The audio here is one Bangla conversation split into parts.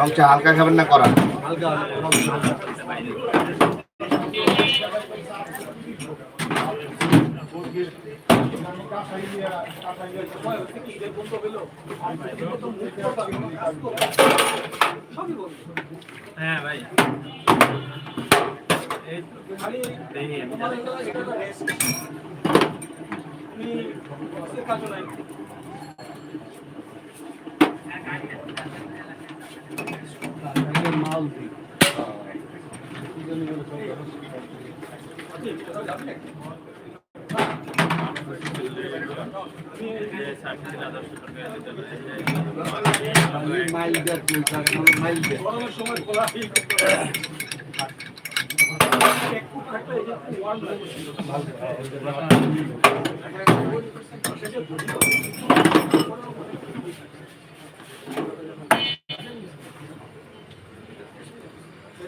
রং হালকা খাবেন না করা হ্যাঁ ভাই। মাইলটা তুলছে মাইলটা সময় খোলা Thank you.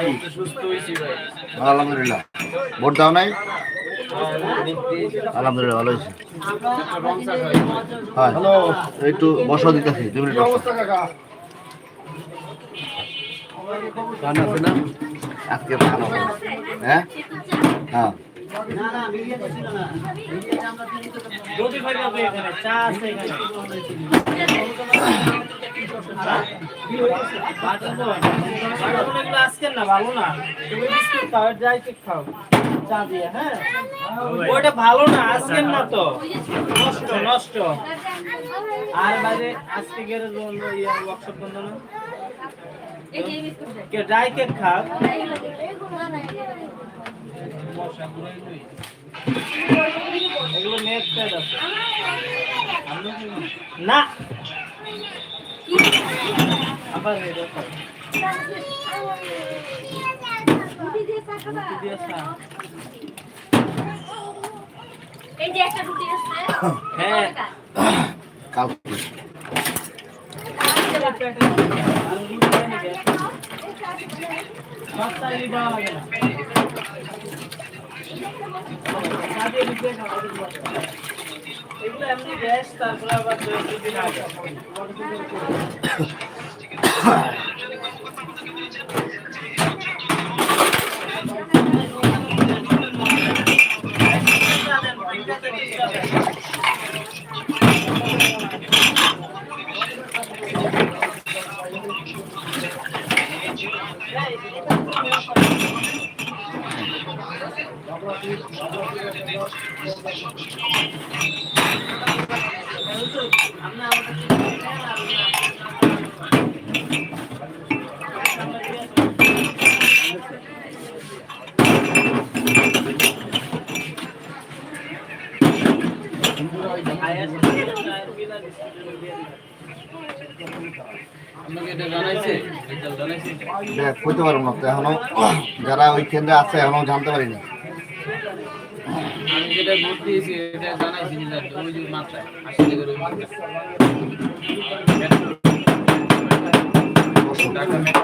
কি সুস্থ হয়েছি ভাই আলহামদুলিল্লাহ ভোট দাও নাই আলহামদুলিল্লাহ ভালো হয়েছে হ্যাঁ একটু বসা দিতেছি দু মিনিট আজকে ভালো। হ্যাঁ? হ্যাঁ। এখানে না ভালো না। তুমি বিস্কুট খাও ড্রাই কেক খাও। চা হ্যাঁ? ওটা ভালো না আজকের না তো। নষ্ট নষ্ট। আর বাইরে আজকে গেলে ইয়ে ওয়ার্কশপ বন্ধ না কে ড্রাই কেক এগুলো আছে। না। আবার এই যে একটা রুটি আছে হ্যাঁ কালকে। এগুলো এমনি গ্যাস তারপরে আবার দুদিন আগে দেখ কইতে পারব না এখনও যারা ওই কেন্দ্রে আছে এখনও জানতে পারিনি আমি যেটা ভোট দিয়েছি, এটা জানাইছি ওই যে মাত্রায় আশি টাকার মেট্রো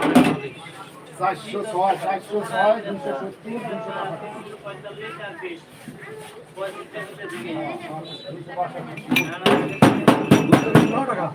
চারশো ছয় চারশো ছয় আমরা টুইট দিবেন আমরা টুইট ওইখানে কিছু টাকাটাই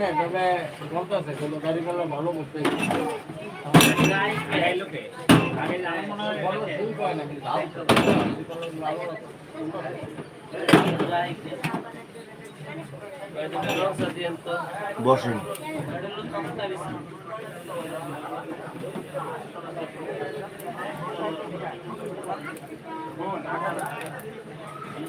না তবে বলতেছে কিন্তু গাড়ি গুলো ভালো করতে আগে লোকে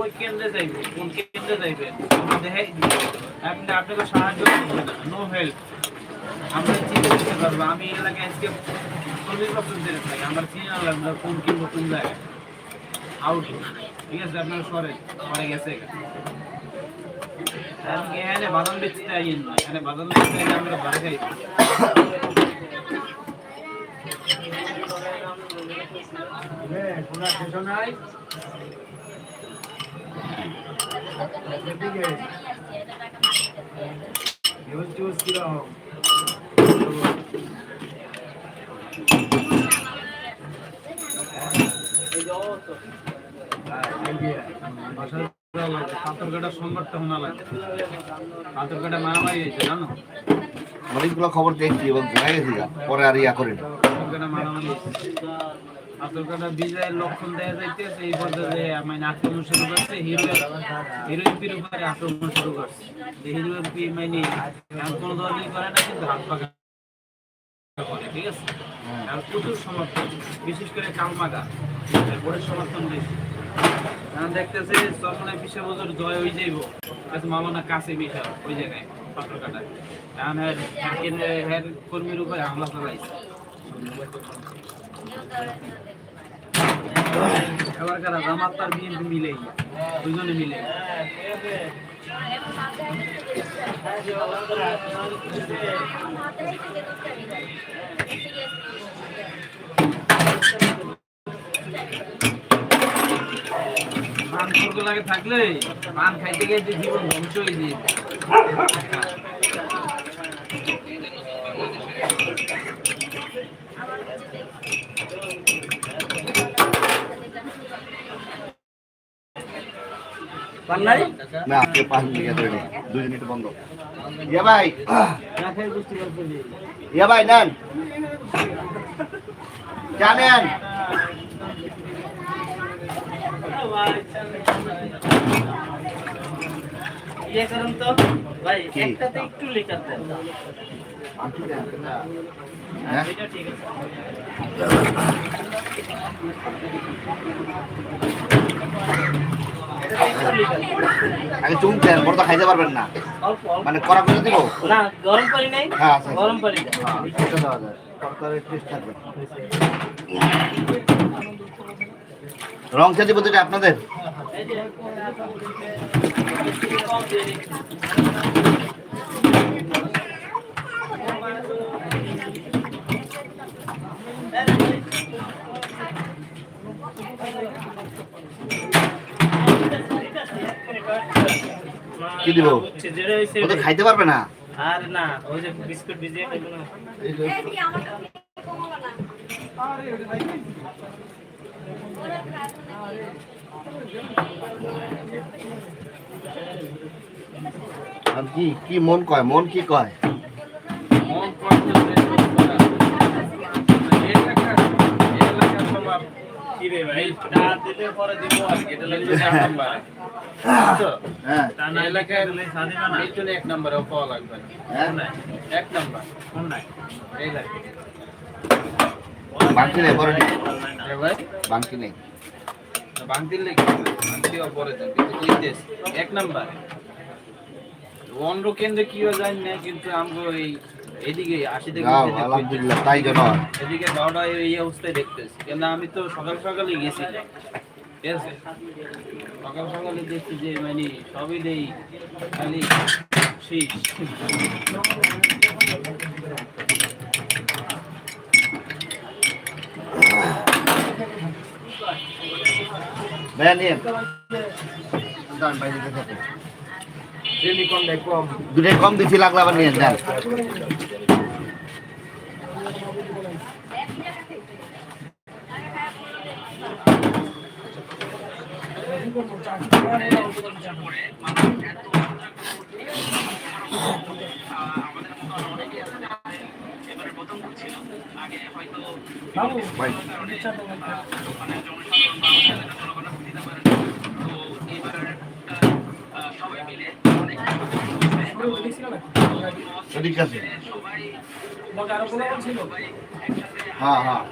ওই কেন্দ্রে যাইবে? কোন কেন্দ্রে যাইবে? আমরা দেখাই আপনি আপনাকে সাহায্য করবে না নো হেল্প আমরা চিন্তা করতে পারব। আমি এলাকায় আজকে চল্লিশ বছর ধরে থাকি। আমার চিনা লাগবে কোন কিনবো কোন জায়গায়। আউট ঠিক আছে, আপনার সরে সরে গেছে এখানে। বাদাম বেচতে আইন না। এখানে বাদাম বেচতে আইন আমরা ভাড়া খাই কোনো স্টেশন নাই। অনেকগুলো খবর দেখছি এবং জানা গেছি পরে আর ইয়া করেন। পাথরঘাটা মারামারি হয়েছে বিজয়ের লক্ষণ দেখা যাইতেছে এই পর্যায়ে মানে আক্রমণ শুরু করছে হিরো উপরে আক্রমণ শুরু করছে। হিরো মানে কোনো দলই করে না কিন্তু হাত পাকা করে ঠিক আছে? আর প্রচুর সমর্থন বিশেষ করে কালমাগা সমর্থন বেশি। এখন দেখতেছে চরমনায় পিছিয়ে বছর জয় হয়ে যাইব মালানা কাছে মিশা ওই জায়গায় পাথর কাটায় এখন হের হের- হের কর্মীর উপরে হামলা চালাইছে। জামাত মিলে। থাকলে পান খাইতে খাইতে জীবন ধ্বংস হয়ে দিয়ে পান না আজকে পাঁচ মিনিট ধরে নেই দুই মিনিট বন্ধ। ইয়া ভাই। ইয়া ভাই নেন। জানেন ইয়ে করুন তো। ভাই একটাতে একটু লেখার দেন। ঠিক আছে আগে চুন দেন বড় তো খাইতে পারবেন না। মানে করা করে দিব? না গরম পানি নাই। হ্যাঁ গরম পানি হ্যাঁ, দেওয়া যায়। তরকারির টেস্ট থাকবে। রং চা দিব দুটো আপনাদের এই যে কম দিয়ে দিচ্ছি। কি দিব? ও তো খাইতে পারবে না? আর না ওই যে বিস্কুট ভিজিয়ে খাইবো না। এই যে আর কি কি মন কয়? মন কি কয়? মন করতেছে রে ভাই তা দিলে পরে দিব আর কি এটা লাগবে চার নাম্বার। হ্যাঁ। তা না এলাকায় দিলে না। এই জন্য এক নম্বরেও পাওয়া লাগবে হ্যাঁ। এক নম্বর। কোন নাই এই লাগে বাংকি নেই ভাই। বাংকি নেই। বাংতির লেগে বাংতিও পরে কিন্তু এক নাম্বার। অন্য কেন্দ্রে কি হয় জানি না কিন্তু আমগো এই এদিকে আশি থেকে আলহামদুলিল্লাহ তাই যেন এদিকে বারোটা এই অবস্থায় দেখতেছি। কেন আমি তো সকাল সকালে গেছিলাম ঠিক আছে? সকাল সকালে দেখছি যে মানে সবই দেই খালি শীষ ভাইয়া নিয়ে। বাইরে। দুটোই কম দিচ্ছি লাগলে আবার নিয়ে যান। ভাই, ঠিক আছে হ্যাঁ হ্যাঁ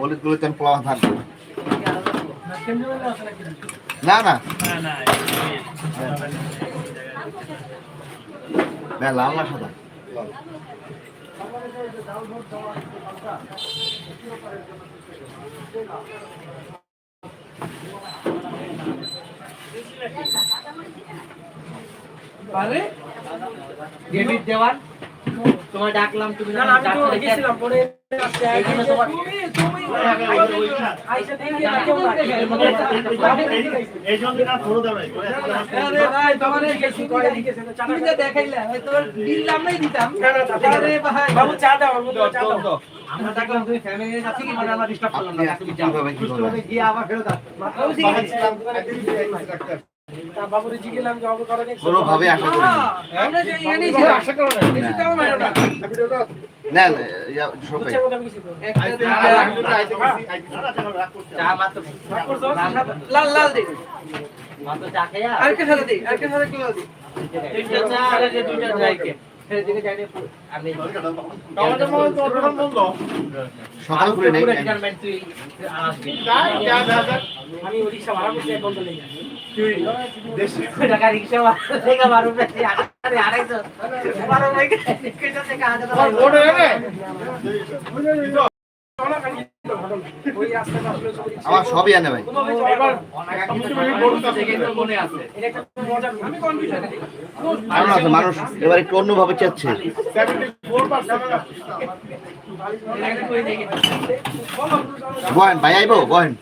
বলিতগুলো তেন পোলাও থাকবে না না। না লাল না সাদা? ডেভিড দেওয়ান? তোমায় ডাকলাম তুমি না না, আমি তো গেছিলাম পরে আসতে আমার ডাকলাম তুমি ফ্যামিলির কাছে কি মানে আমরা ডিস্টার্ব করলাম না। করবেন গিয়ে আবার ফেরত আসো তা বাবুরে জিগেলাম যে অবু কোনোভাবে আশা করি আশা করো না না সবাই। লাল লাল দে মাত্র চা সাথে দে আরেকটা সাথে কি লাল দে তিনটা চা আর দুইটা সকাল করে নেই আমি ওই ভাড়া করছি এক ঘণ্টা লেগে টাকা রিক্সা থেকে বারো আড়াইশো বারো থেকে আমার সবই আনে ভাই। মানুষ এবার একটু অন্যভাবে চাচ্ছে। বহেন ভাই, আইব, বহেন।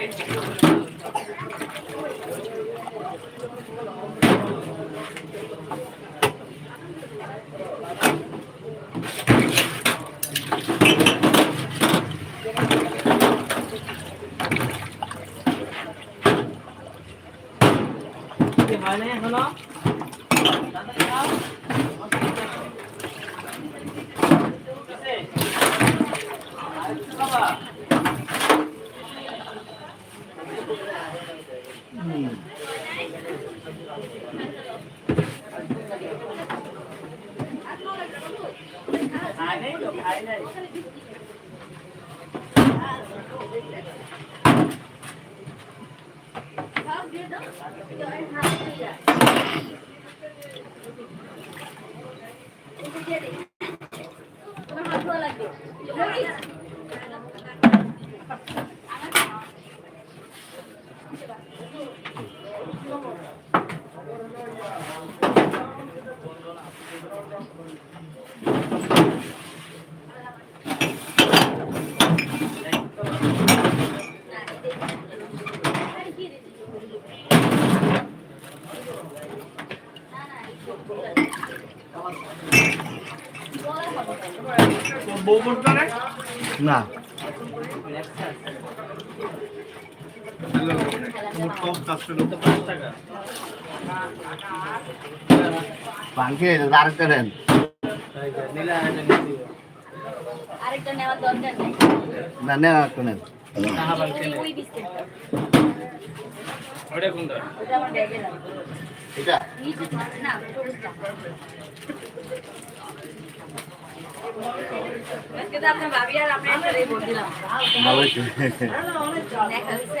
Thank you. 好嘞，好了。না তো পাঁচ টাকা ভাঙকে আরেকটা দেন নিলে আরেকটা নিয়ে দিও আরেকটা নেওয়ার দরকার নেই না নেন আরেকটা নেন টাকা ভাঙছে এই ওই এটা? না তো আপনার ভাবি আর আপনার একটা ভোট দিলাম ভালো হয়েছে দেখা হচ্ছে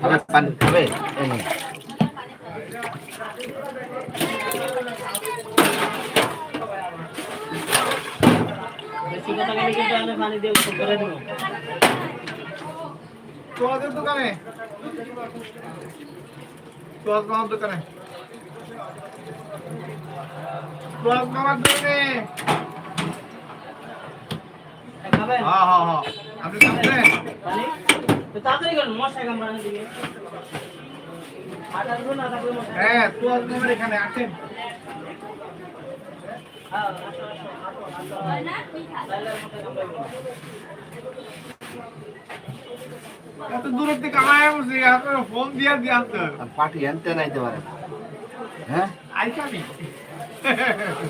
খাবে পানি খাবে এই নিন। পানি খাওয়া যাবে। বেশি কথা বলে কিন্তু আমি পানি দিয়ে উত্তর করে দেবো তোমাদের দোকানে তোয়াজ মামার দোকানে তোয়াজ মামার দোকানে খাবেন হ্যাঁ হ্যাঁ হ্যাঁ আপনি জানতেন পানি তো তাড়াতাড়ি করুন মশা কামড়ানোর দিকে। হ্যাঁ মামার এখানে আসেন। হ্যাঁ, আসো, আসো, আসো, আসো। হয় না? তুই খা। তাহলে আর মশা কামড়াবে না। এত দূরের থেকে আমায় বসে আপনার ফোন দিয়ে দিয়ে আসতে আর পার্টি আনতে নাইতে পারেন হ্যাঁ? আইসামি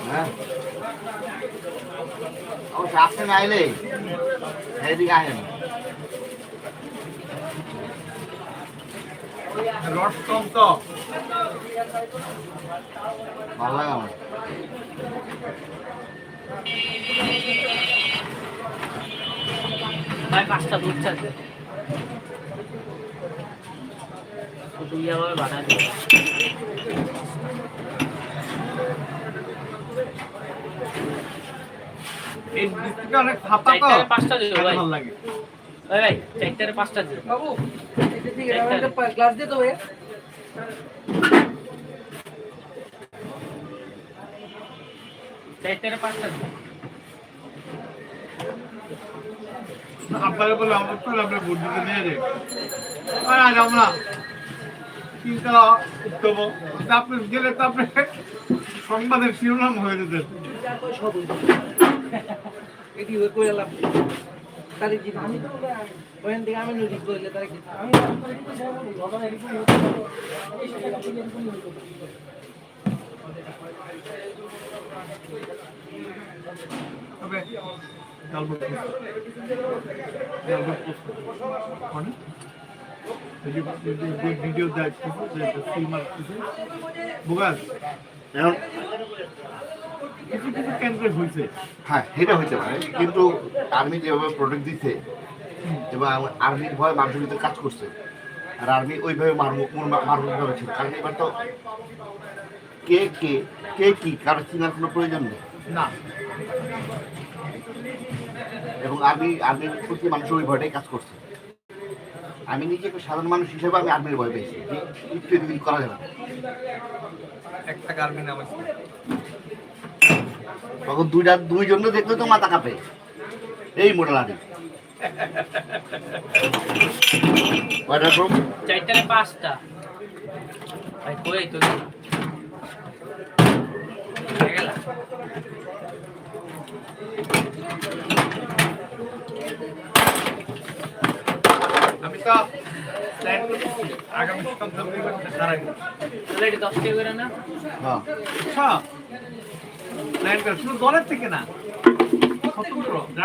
হ্যাঁ। অবশ্য আপনি না আইলে এদিকে আসেন। রস কম তো ভালো লাগে আমার। ভাই পাঁচটা দুধ চাচ্ছে তুই আবার বানা এই বিস্কুটটা অনেক তো। পাঁচটা ভালো লাগে। ভাই চারটারে পাঁচটা বাবু চারটারে। গ্লাস দিয়ে তো চারটারে পাঁচটা আপনারা বলে আমার তো আপনার ভোট নিয়ে যাই আর আজ আমরা চিন্তা উত্তম? আপনি গেলে তো আপনি সংবাদের শিরোনাম হয়ে যেতেন। এটি হয়ে করে তারে কি আমি তো ওখান থেকে আমি নদী করলে তারে কি? আমি তবে মানে? ভিডিও এখন কিছু কিছু কেন্দ্রে হয়েছে হ্যাঁ সেটা হইতে পারে। কিন্তু আর্মি যেভাবে প্রোটেক্ট দিচ্ছে এবং আর্মির ভয় মানুষের ভিতরে কাজ করছে। আর আর্মি ওইভাবে মারমুখ মারমুখ ভাবে ছিল কারণ এবার তো কে কে কে কি কারও চিনার কোনো প্রয়োজন নেই। না। এবং আর্মি আর্মির প্রতি মানুষ ওই ভয়টাই কাজ করছে। আমি নিজে একটা সাধারণ মানুষ হিসেবে আমি আর্মির ভয় পেয়েছি। যে একটু করা যাবে। একটা গার্মেন্ট নাম আছে। তখন দুইটা দুইজন দেখলে তো মাথা কাঁপে। এই মোটা লাঠি। কয়টা চারটা না পাঁচটা? ভাই কই তো আমি তো আগামী সপ্তাহ থেকে খারাপ এটা দশ টাকা করে না হ্যাঁ। শুধু দলের থেকে না।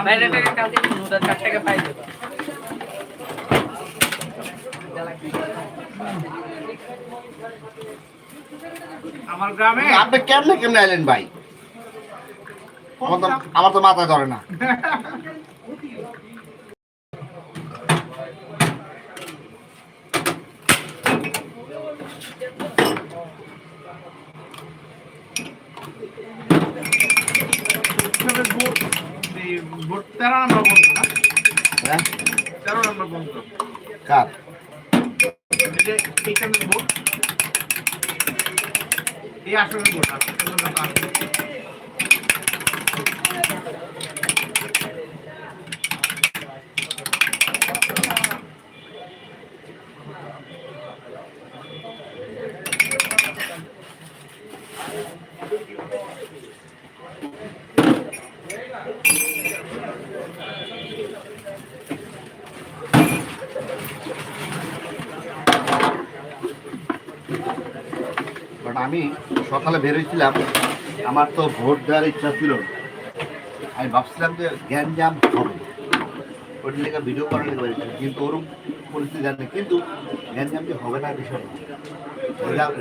বাইরে থেকে। পাই আমার গ্রামে আপনি কেমনে কেমনে আইলেন ভাই? আমার তো আমার তো মাথা ধরে না উৎসবের ভোট এই ভোট তেরো নম্বর বন্ধু না? হ্যাঁ? তেরো নম্বর বন্ধু। কার? এই আসনের ভোট আসনের বাট আমি সকালে বেরোইছিলাম আমার তো ভোট দেওয়ার ইচ্ছা ছিল আমি ভাবছিলাম যে গ্যাঞ্জাম হবে। ওই লেগে ভিডিও করার লেগে বেরিয়েছিলাম কিন্তু ওরকম পরিস্থিতি জানি কিন্তু গ্যাঞ্জাম যে হবে না বিষয়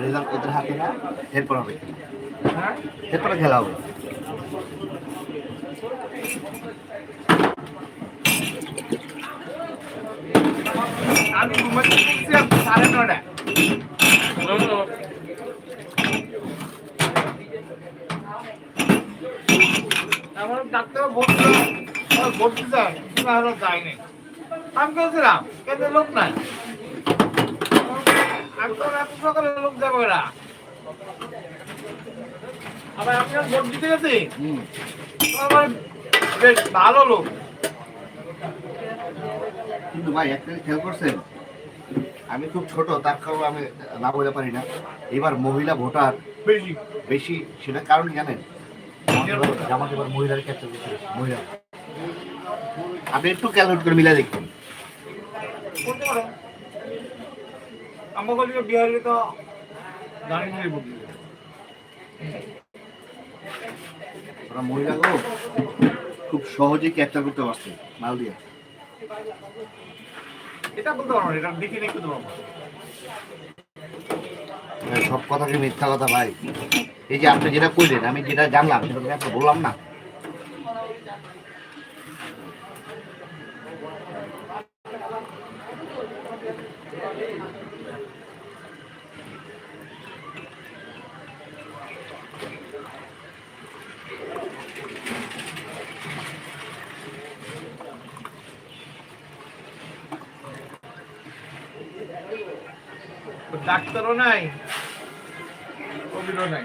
রেজাল্ট ওদের হাতে না, এরপর হবে এরপরে খেলা হবে। আমি সাড়ে নটায় আমার ডাক্তার যায়নি। আমি লোক নাই। এত সকালে লোক যাব আবার ভোট দিতে গেছি। হুম। আমার বেশ ভালো লোক। কিন্তু ভাই একটা খেয়াল করছেন? আমি খুব ছোট তার কারণে আমি না বলতে পারি না। এবার মহিলা ভোটার বেশি। বেশি সেটা কারণ জানেন? জামাত এবার মহিলার ক্ষেত্রে বেশি মহিলা। আপনি একটু ক্যালকুলেট করে মিলে দেখুন বিহারে তো ওরা মহিলাগুলো খুব সহজেই ক্যাপচার করতে পারছে মাল দিয়ে। এটা বলতে পারব না, এটা দেখে নিয়ে করতে পারব। সব কথা কি মিথ্যা কথা ভাই? এই যে আপনি যেটা কইলেন, আমি যেটা জানলাম, সেটা তো আপনাকে বললাম না। ডাক্তারও নাই কবিরও নাই।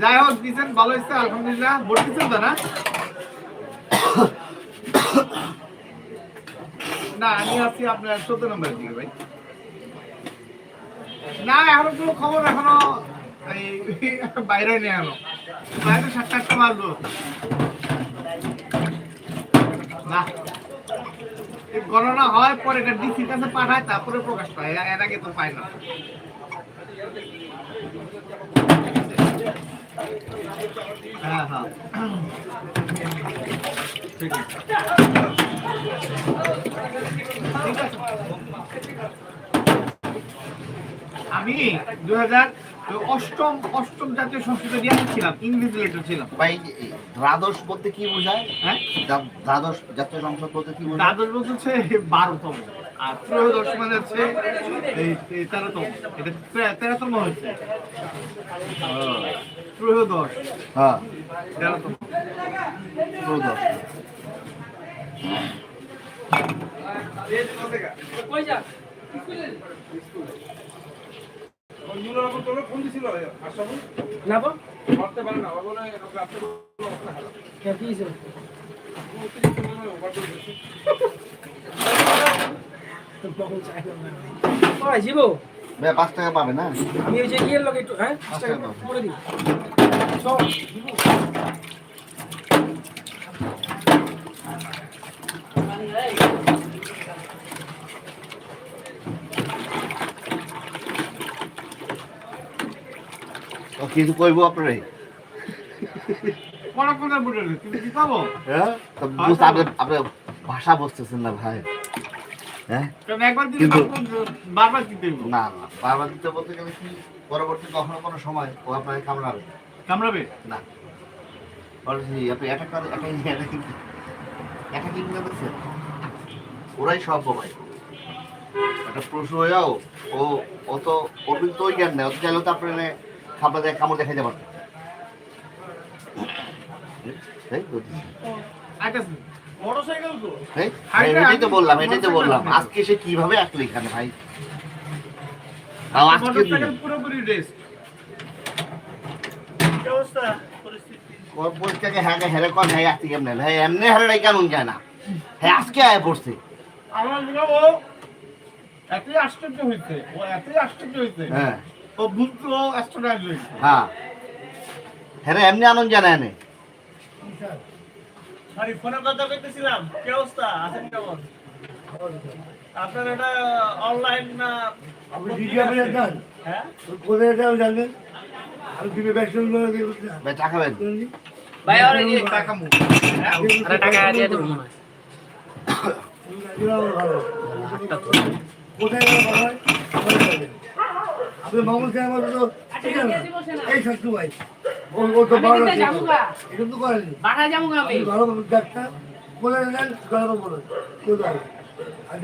যাই হোক দিচ্ছেন ভালো হচ্ছে আলহামদুলিল্লাহ। ভোট তো না? আমি আছি আপনার চোদ্দ নম্বরের দিকে, ভাই। না, এখনও কোনো খবর এখনও বাইরে নেই এখনও। বাইরে সাতটা আটটা বাজলো না। গণনা হয় পরে এটা ডিসির কাছে পাঠায়, তারপরে প্রকাশ পায়। এর আগে তো পায় না। হ্যাঁ হ্যাঁ। ঠিক আমি দু হাজার অষ্টম অষ্টম জাতীয় সংস্কৃত দিয়ে ছিলাম ইংলিশ লেটার ছিলাম। ভাই দ্বাদশ বলতে কি বোঝায়? হ্যাঁ? দ্বাদশ জাতীয় সংসদ বলতে কি বোঝায়? দ্বাদশ বলতে হচ্ছে বারোতম। আর ত্রয়োদশ মানে হচ্ছে এই তেরোতম। এটা তেরোতম হচ্ছে ত্রয়োদশ হ্যাঁ। তেরোতম। ত্রয়োদশ কই যা না বল কে কি হইছে? তো বকল চাইলো না। ওই জীবু, ভাই পাঁচ টাকা পাবে না আমি ওই যে ইয়ের লগে একটু হ্যাঁ পাঁচ টাকা করে দিই। চল কিছু কইবো আপনারে? কোন কোন বুঝে তুমি কি পাবো? হ্যাঁ? আপনি ভাষা বুঝতেছেন না ভাই হ্যাঁ কারণ একবার দিলে কিন্তু- বারবার- দিতে না না বারবার দিতে বলতে গেলে কি পরবর্তী কখনো কোনো সময় ও আপনাকে কামড়াবে? কামড়াবে? না। আপনি অ্যাটাক করে দেখছেন ওরাই সব ভাই একটা প্রশ্ন হয়েও ও ও তো ওর কিন্তু ওই জ্ঞান নেই অত চাইলেও তো আপনার খাবার দেয় কামড় দেখাইতে পারতো। এই বুঝছি। আইতাছে মোটরসাইকেল তো। এই, ভাই, এটাই তো বললাম এটাই তো বললাম। আজকে সে কীভাবে আসলো এখানে ভাই? তাও আজকে পুরোপুরি রেস্ট ওর পরীক্ষাকে হ্যাঁ হেরে কর হ্যাঁ আসতে কেমনে হ্যাঁ এমনি হেরে কেমন যায় না? হ্যাঁ আজকে আয় পড়ছে। আমার ও এতই আশ্চর্য ও এতই আশ্চর্য হ্যাঁ। ও অ্যাস্ট্রোনাইজ হ্যাঁ। হ্যাঁ এমনি আনন্দ জানা এনে আরে ফোনে কথা কইতেছিলাম। কি অবস্থা? আছেন কেমন? আপনার এটা অনলাইন না আপনি হ্যাঁ? ভাই টাকা খাবেন ভাই আর এই টাকা মুখ। আরে টাকা দিয়ে দেবো মনে হয়। আপনি মামুন সাহেব তো? এই শাশু ভাই। ও ও তো ভালো এটা তো করেনি। বাসা যাব আমি। ভালো ডাক্তার। বলে নেন গল্প বলে আর